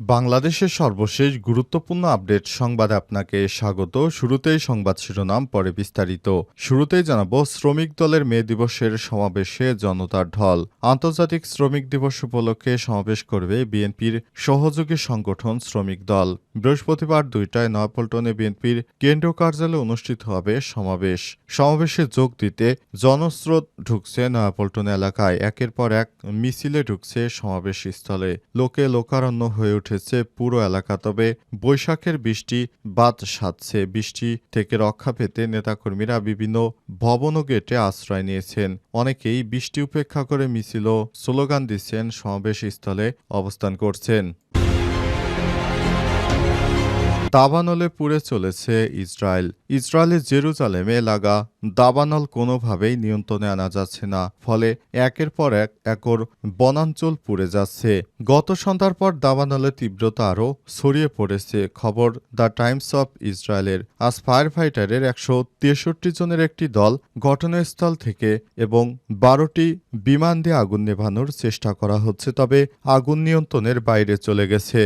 বাংলাদেশের সর্বশেষ গুরুত্বপূর্ণ আপডেট সংবাদে আপনাকে স্বাগত। শুরুতেই সংবাদ শিরোনাম, পরে বিস্তারিত। শুরুতেই জানাব, শ্রমিক দলের মে দিবসের সমাবেশে জনতার ঢল। আন্তর্জাতিক শ্রমিক দিবস উপলক্ষে সমাবেশ করবে বিএনপির সহযোগী সংগঠন শ্রমিক দল। বৃহস্পতিবার দুইটায় নয়াপল্টনে বিএনপির কেন্দ্রীয় কার্যালয়ে অনুষ্ঠিত হবে সমাবেশ। সমাবেশে যোগ দিতে জনস্রোত ঢুকছে নয়াপল্টন এলাকায়। একের পর এক মিছিলে ঢুকছে সমাবেশ স্থলে। লোকে লোকারণ্য হয়ে উঠেছে পুরো এলাকা। তবে বৈশাখের বৃষ্টি বাদ সাধছে বৃষ্টি থেকে রক্ষা পেতে নেতাকর্মীরা বিভিন্ন ভবন ও গেটে আশ্রয় নিয়েছেন। অনেকেই বৃষ্টি উপেক্ষা করে মিছিল স্লোগান দিচ্ছেন। সমাবেশ স্থলে অবস্থান করছেন। দাবানলে পুড়ে চলেছে ইসরায়েল। ইসরায়েলের জেরুজালেমে লাগা দাবানল কোনোভাবেই নিয়ন্ত্রণে আনা যাচ্ছে না। ফলে একের পর এক একর বনাঞ্চল পুড়ে যাচ্ছে। গত সন্ধ্যার পর দাবানলের তীব্রতা আরও ছড়িয়ে পড়েছে। খবর দ্য টাইমস অফ ইসরায়েলের। আজ ফায়ার ফাইটারের একশো তেষট্টি জনের একটি দল ঘটনাস্থল থেকে এবং বারোটি বিমান দিয়ে আগুন নেভানোর চেষ্টা করা হচ্ছে। তবে আগুন নিয়ন্ত্রণের বাইরে চলে গেছে।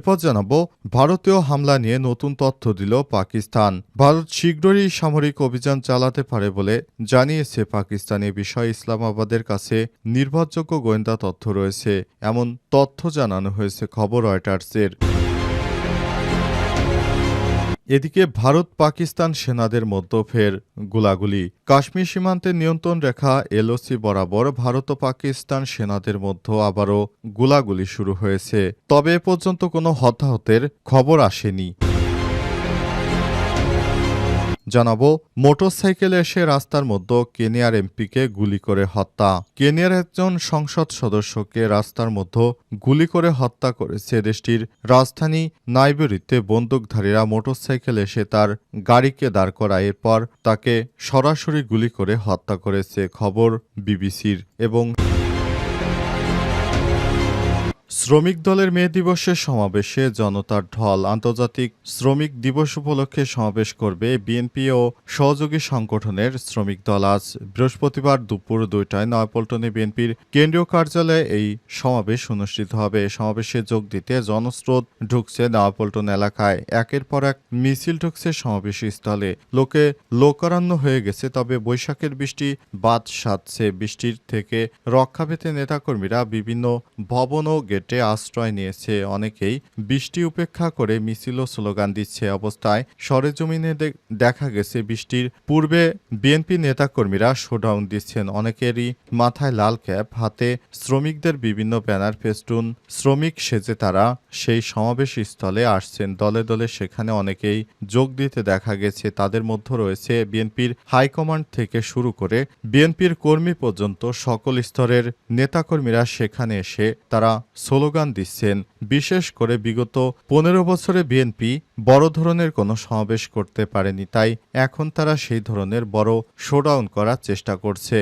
এরপর জানাব ভারতীয় হামলা নিয়ে নতুন তথ্য দিল পাকিস্তান। ভারত শীঘ্রই সামরিক অভিযান চালাতে পারে বলে জানিয়েছে পাকিস্তান। বিষয়ে ইসলামাবাদের কাছে নির্ভরযোগ্য গোয়েন্দা তথ্য রয়েছে। এমন তথ্য জানানো হয়েছে খবর রয়টার্সের। এদিকে ভারত পাকিস্তান সেনাদের মধ্য ফের গোলাগুলি। কাশ্মীর সীমান্তে নিয়ন্ত্রণ রেখা এলওসি বরাবর ভারত ও পাকিস্তান সেনাদের মধ্যে আবারও গোলাগুলি শুরু হয়েছে। তবে এ পর্যন্ত কোনো হতাহতের খবর আসেনি। জানাব, মোটরসাইকেলে এসে রাস্তার মধ্যে কেনিয়ার এমপিকে গুলি করে হত্যা। কেনিয়ার একজন সংসদ সদস্যকে রাস্তার মধ্যে গুলি করে হত্যা করেছে দেশটির রাজধানী নাইবেরিতে বন্দুকধারীরা মোটরসাইকেল এসে তার গাড়িকে দাঁড় করায়। এরপর তাকে সরাসরি গুলি করে হত্যা করেছে, খবর বিবিসির। এবং শ্রমিক দলের মে দিবসের সমাবেশে জনতার ঢল আন্তর্জাতিক শ্রমিক দিবস উপলক্ষে সমাবেশ করবে বিএনপি ও সহযোগী সংগঠনের শ্রমিক দল। আজ বৃহস্পতিবার দুপুর দুইটায় নয়াপল্টনে বিএনপির কেন্দ্রীয় কার্যালয়ে এই সমাবেশ অনুষ্ঠিত হবে। সমাবেশে যোগ দিতে জনস্রোত ঢুকছে নয়াপল্টন এলাকায়। একের পর এক মিছিল ঢুকছে সমাবেশ স্থলে। লোকে লোকারণ্য হয়ে গেছে, তবে বৈশাখের বৃষ্টি বাদ সাধছে। বৃষ্টির থেকে রক্ষা পেতে নেতাকর্মীরা বিভিন্ন ভবন ও গেটে আশ্রয় নিয়েছে অনেকেই। বৃষ্টি উপেক্ষা করে মিছিল ও স্লোগান দিচ্ছে অবস্থায়। সরেজমিনে দেখা গেছে বৃষ্টির পূর্বে বিএনপি নেতাকর্মীরা শোডাউন দিচ্ছেন। অনেকেরই মাথায় লাল ক্যাপ, হাতে শ্রমিকদের বিভিন্ন ব্যানার, ফেস্টুন, শ্রমিক সেজে তারা সেই সমাবেশ স্থলে আসছেন। দলে দলে সেখানে অনেকেই যোগ দিতে দেখা গেছে। তাদের মধ্যে রয়েছে বিএনপির হাইকমান্ড থেকে শুরু করে বিএনপির কর্মী পর্যন্ত সকল স্তরের নেতাকর্মীরা সেখানে এসে তারা স্লোগান দিচ্ছেন, বিশেষ করে বিগত পনেরো বছরে বিএনপি বড় ধরনের কোনো সমাবেশ করতে পারেনি, তাই এখন তারা সেই ধরনের বড় শোডাউন করার চেষ্টা করছে।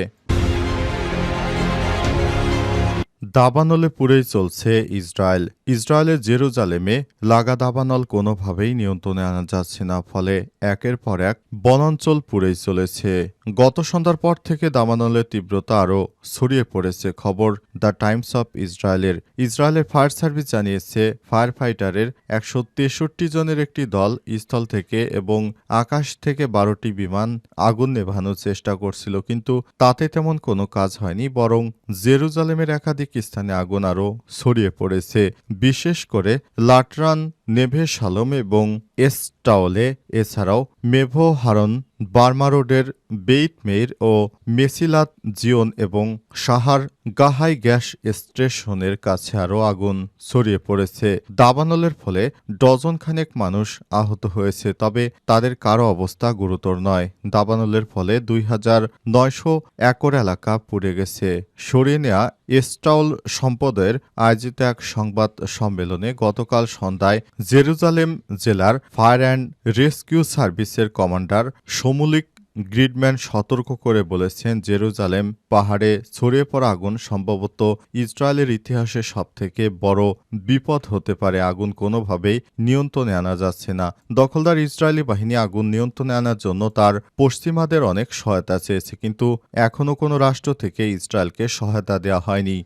দাবানলে পুড়েই চলছে ইসরায়েল। ইসরায়েলের জেরুজালেমে লাগা দাবানল কোনোভাবেই নিয়ন্ত্রণে আনা যাচ্ছে না, ফলে একের পর এক বনাঞ্চল পুড়েই চলেছে। গত সন্ধ্যার পর থেকে দামানলের তীব্রতা আরও ছড়িয়ে পড়েছে। খবর, দ্য টাইমস অফ ইসরায়েলের। ইসরায়েলের ফায়ার সার্ভিস জানিয়েছে ফায়ার ফাইটারের একশো তেষট্টি জনের একটি দল স্থল থেকে এবং আকাশ থেকে বারোটি বিমান আগুন নেভানোর চেষ্টা করছিল, কিন্তু তাতে তেমন কোনো কাজ হয়নি, বরং জেরুজালেমের একাধিক স্থানে আগুন আরও ছড়িয়ে পড়েছে। বিশেষ করে লাটরান নেভে শালম এবং এসটাওলে এছাড়াও মেভো হারন, বার্মা রোডের বেইটমের ও মেসিলাত জিওন এবং সাহার গাহাই গ্যাস স্টেশনের কাছে আরও আগুন ছড়িয়ে পড়েছে। দাবানলের ফলে ডজন খানেক মানুষ আহত হয়েছে, তবে তাদের কারও অবস্থা গুরুতর নয়। দাবানলের ফলে দুই হাজার নয়শো একর এলাকা পুড়ে গেছে। সরিয়ে নেয়া এস্টাউল সম্পদের আয়োজিত এক সংবাদ সম্মেলনে গতকাল সন্ধ্যায় জেরুজালেম জেলার ফায়ার অ্যান্ড রেস্কিউ সার্ভিসের কমান্ডার সমুলিক গ্রিডম্যান সতর্ক করে বলেছেন জেরুজালেম পাহাড়ে ছড়িয়ে পড়া আগুন সম্ভবত ইসরায়েলের ইতিহাসে সবথেকে বড় বিপদ হতে পারে। আগুন কোনোভাবেই নিয়ন্ত্রণে আনা যাচ্ছে না। দখলদার ইসরায়েলি বাহিনী আগুন নিয়ন্ত্রণে আনার জন্য তার পশ্চিমাদের অনেক সহায়তা চেয়েছে, কিন্তু এখনও কোনো রাষ্ট্র থেকে ইসরায়েলকে সহায়তা দেওয়া হয়নি।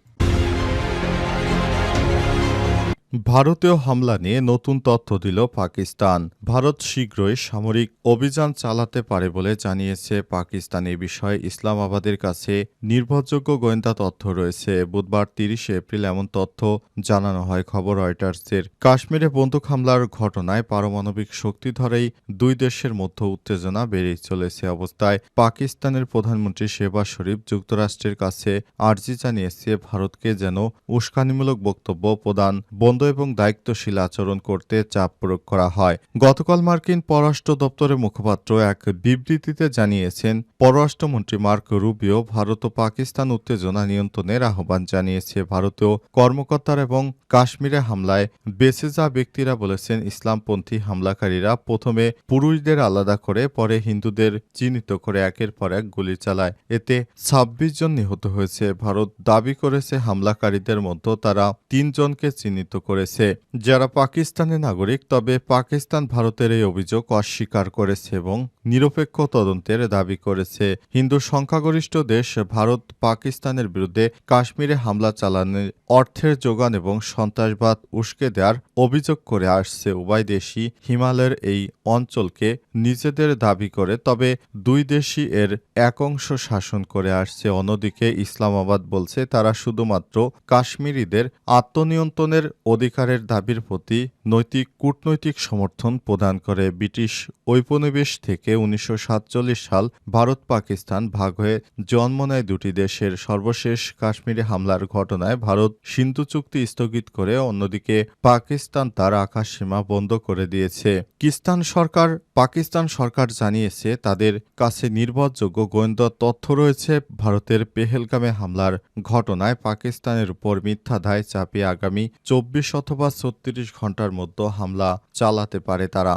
ভারতীয় হামলা নিয়ে নতুন তথ্য দিল পাকিস্তান। ভারত শীঘ্রই সামরিক অভিযান চালাতে পারে বলে জানিয়েছে পাকিস্তান। এ বিষয়ে ইসলামাবাদের কাছে নির্ভরযোগ্য গোয়েন্দা তথ্য রয়েছে। বুধবার তিরিশে এপ্রিল এমন তথ্য জানানো হয়। খবর রয়টার্সের। কাশ্মীরে বন্দুক হামলার ঘটনায় পারমাণবিক শক্তি ধরেই দুই দেশের মধ্যে উত্তেজনা বেড়েই চলেছে অবস্থায় পাকিস্তানের প্রধানমন্ত্রী শেহবাজ শরীফ যুক্তরাষ্ট্রের কাছে আর্জি জানিয়েছে, ভারতকে যেন উস্কানিমূলক বক্তব্য প্রদান বন্ধ এবং দায়িত্বশীল আচরণ করতে চাপ প্রয়োগ করা হয়। গতকাল মার্কিন পররাষ্ট্র দপ্তরের মুখপাত্র এক বিবৃতিতে জানিয়েছেন, পররাষ্ট্রমন্ত্রী মার্ক রুবিও ভারত ও পাকিস্তান উত্তেজনা নিয়ন্ত্রণের আহ্বান জানিয়েছে। ভারতীয় কর্মকর্তারা এবং কাশ্মীরে হামলায় বেঁচে যাওয়া ব্যক্তিরা বলেছেন, ইসলামপন্থী হামলাকারীরা প্রথমে পুরুষদের আলাদা করে, পরে হিন্দুদের চিহ্নিত করে একের পর এক গুলি চালায়। এতে ছাব্বিশ জন নিহত হয়েছে। ভারত দাবি করেছে, হামলাকারীদের মধ্যে তারা তিনজনকে চিহ্নিত করেছে। যারা পাকিস্তানের নাগরিক, তবে পাকিস্তান ভারতের এই অভিযোগ অস্বীকার করেছে এবং নিরপেক্ষ তদন্তের দাবি করেছে। হিন্দু সংখ্যাগরিষ্ঠ দেশ ভারত, পাকিস্তানের বিরুদ্ধে কাশ্মীরে হামলা চালানোর অর্থের যোগান এবং সন্ত্রাসবাদ উস্কে দেওয়ার অভিযোগ করে আসছে। উভয় দেশই হিমালয়ের এই অঞ্চলকে নিজেদের দাবি করে, তবে দুই দেশই এর এক অংশ শাসন করে আসছে। অন্যদিকে ইসলামাবাদ বলছে, তারা শুধুমাত্র কাশ্মীরিদের আত্মনিয়ন্ত্রণের অধিকারের দাবির প্রতি নৈতিক কূটনৈতিক সমর্থন প্রদান করে ব্রিটিশ ঔপনিবেশ থেকে উনিশশো সাল ভারত পাকিস্তান ভাগ হয়ে জন্ম নেয় দুটি দেশের সর্বশেষ কাশ্মীরে হামলার ঘটনায় ভারত সিন্ধু চুক্তি স্থগিত করে অন্যদিকে পাকিস্তান তার আকাশ সীমা বন্ধ করে দিয়েছে। কিস্তান সরকার, পাকিস্তান সরকার জানিয়েছে তাদের কাছে নির্ভরযোগ্য গোয়েন্দা তথ্য রয়েছে। ভারতের পেহেলগামে হামলার ঘটনায় পাকিস্তানের উপর মিথ্যা দায় চাপিয়ে আগামী চব্বিশ অথবা ছত্রিশ ঘণ্টার মধ্যে হামলা চালাতে পারে তারা।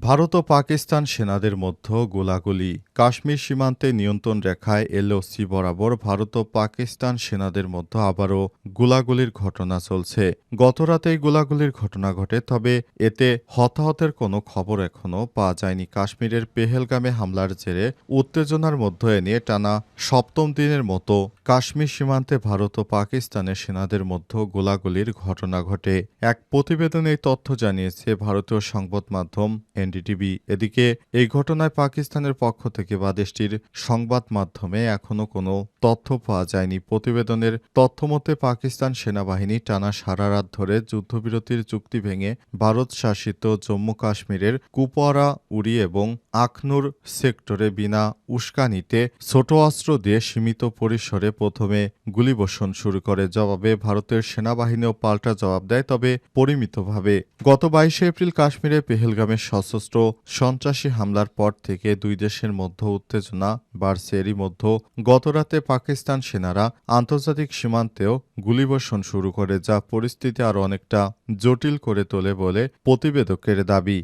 ভারত ও পাকিস্তান সেনাদের মধ্যে গোলাগুলি। কাশ্মীর সীমান্তে নিয়ন্ত্রণ রেখায় এলওসি বরাবর ভারত ও পাকিস্তান সেনাদের মধ্যে আবারও গোলাগুলির ঘটনা চলছে। গতরাতেই গোলাগুলির ঘটনা ঘটে, তবে এতে হতাহতের কোনো খবর এখনও পাওয়া যায়নি। কাশ্মীরের পেহেলগামে হামলার জেরে উত্তেজনার মধ্যে এনে টানা সপ্তম দিনের মতো কাশ্মীর সীমান্তে ভারত ও পাকিস্তানের সেনাদের মধ্যে গোলাগুলির ঘটনা ঘটে। এক প্রতিবেদনে এই তথ্য জানিয়েছে ভারতীয় সংবাদ মাধ্যম এনডিটিভি। এদিকে এই ঘটনায় পাকিস্তানের পক্ষ থেকে বা দেশটির সংবাদ মাধ্যমে এখনও কোনো তথ্য পাওয়া যায়নি। প্রতিবেদনের তথ্যমতে, পাকিস্তান সেনাবাহিনী টানা সারা রাত ধরে যুদ্ধবিরতির চুক্তি ভেঙে ভারত শাসিত জম্মু কাশ্মীরের কুপওয়ারা উড়ি এবং আখনুর সেক্টরে বিনা উস্কানিতে ছোট অস্ত্র দিয়ে সীমিত পরিসরে প্রথমে গুলিবর্ষণ শুরু করে। জবাবে ভারতের সেনাবাহিনীও পাল্টা জবাব দেয়, তবে পরিমিতভাবে। গত বাইশে এপ্রিল কাশ্মীরে পেহেলগামে সশস্ত্র সন্ত্রাসী হামলার পর থেকে দুই দেশের মধ্যে উত্তেজনা বাড়ছে। এরই মধ্যে গতরাতে পাকিস্তান সেনারা আন্তর্জাতিক সীমান্তেও গুলিবর্ষণ শুরু করে, যা পরিস্থিতি আরও অনেকটা জটিল করে তোলে বলে প্রতিবেদকের দাবি।